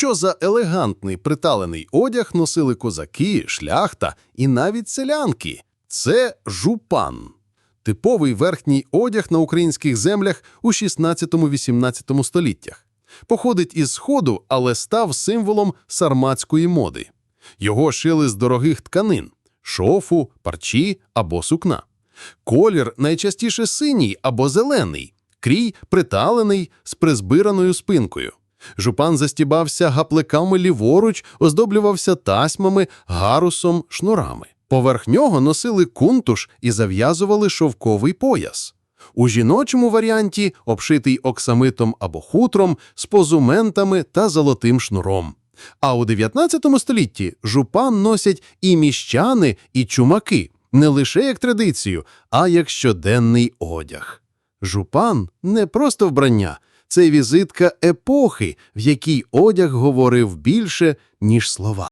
Що за елегантний приталений одяг носили козаки, шляхта і навіть селянки? Це жупан. Типовий верхній одяг на українських землях у 16-18 століттях. Походить із Сходу, але став символом сарматської моди. Його шили з дорогих тканин – шофу, парчі або сукна. Колір найчастіше синій або зелений, крій приталений з призбираною спинкою. Жупан застібався гапликами ліворуч, оздоблювався тасьмами, гарусом, шнурами. Поверх нього носили кунтуш і зав'язували шовковий пояс. У жіночому варіанті обшитий оксамитом або хутром з позументами та золотим шнуром. А у 19 столітті жупан носять і міщани, і чумаки, не лише як традицію, а як щоденний одяг. Жупан не просто вбрання, це візитка епохи, в якій одяг говорив більше, ніж слова.